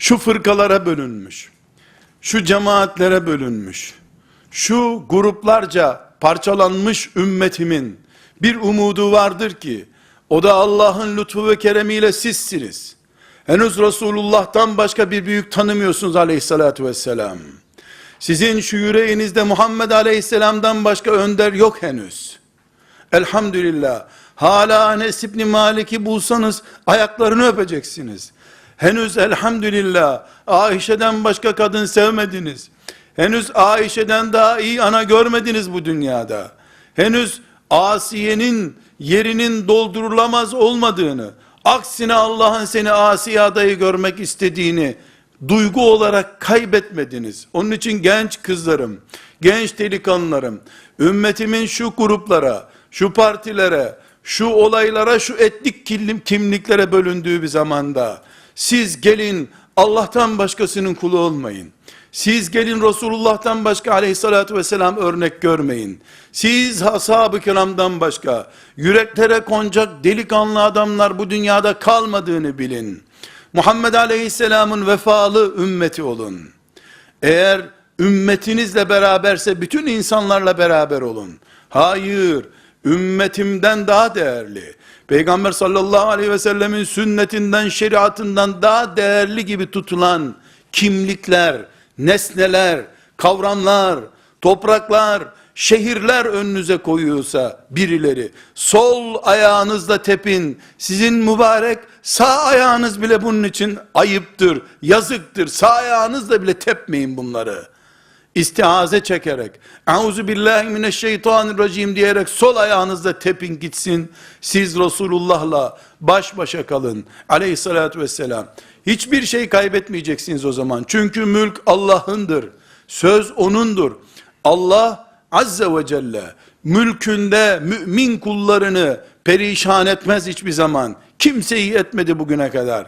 şu fırkalara bölünmüş, şu cemaatlere bölünmüş, şu gruplarca parçalanmış ümmetimin bir umudu vardır ki, o da Allah'ın lütfu ve keremiyle sizsiniz. Henüz Resulullah'tan başka bir büyük tanımıyorsunuz aleyhissalatü vesselam. Sizin şu yüreğinizde Muhammed aleyhisselamdan başka önder yok henüz. Elhamdülillah. Hala Enes İbni Malik'i bulsanız ayaklarını öpeceksiniz. Henüz elhamdülillah Ayşe'den başka kadın sevmediniz. Henüz Ayşe'den daha iyi ana görmediniz bu dünyada. Henüz Asiye'nin yerinin doldurulamaz olmadığını, aksine Allah'ın seni Asiye adayı görmek istediğini duygu olarak kaybetmediniz. Onun için genç kızlarım, genç delikanlılarım, ümmetimin şu gruplara, şu partilere, şu olaylara, şu etnik kimlik- kimliklere bölündüğü bir zamanda siz gelin Allah'tan başkasının kulu olmayın. Siz gelin Resulullah'tan başka aleyhissalatü vesselam örnek görmeyin. Siz ashab-ı kiramdan başka yüreklere konacak delikanlı adamlar bu dünyada kalmadığını bilin. Muhammed aleyhisselamın vefalı ümmeti olun. Eğer ümmetinizle beraberse bütün insanlarla beraber olun. Hayır, ümmetimden daha değerli. Peygamber sallallahu aleyhi ve sellemin sünnetinden, şeriatından daha değerli gibi tutulan kimlikler, nesneler, kavramlar, topraklar, şehirler önünüze koyuyorsa birileri, sol ayağınızla tepin, sizin mübarek sağ ayağınız bile bunun için ayıptır, yazıktır. Sağ ayağınızla bile tepmeyin bunları. İstiaze çekerek, Euzu billahi mineşşeytanirracim diyerek sol ayağınızla tepin gitsin. Siz Resulullah'la baş başa kalın. Aleyhissalatü vesselam. Hiçbir şey kaybetmeyeceksiniz o zaman. Çünkü mülk Allah'ındır. Söz O'nundur. Allah Azze ve Celle mülkünde mümin kullarını perişan etmez hiçbir zaman. Kimseyi etmedi bugüne kadar.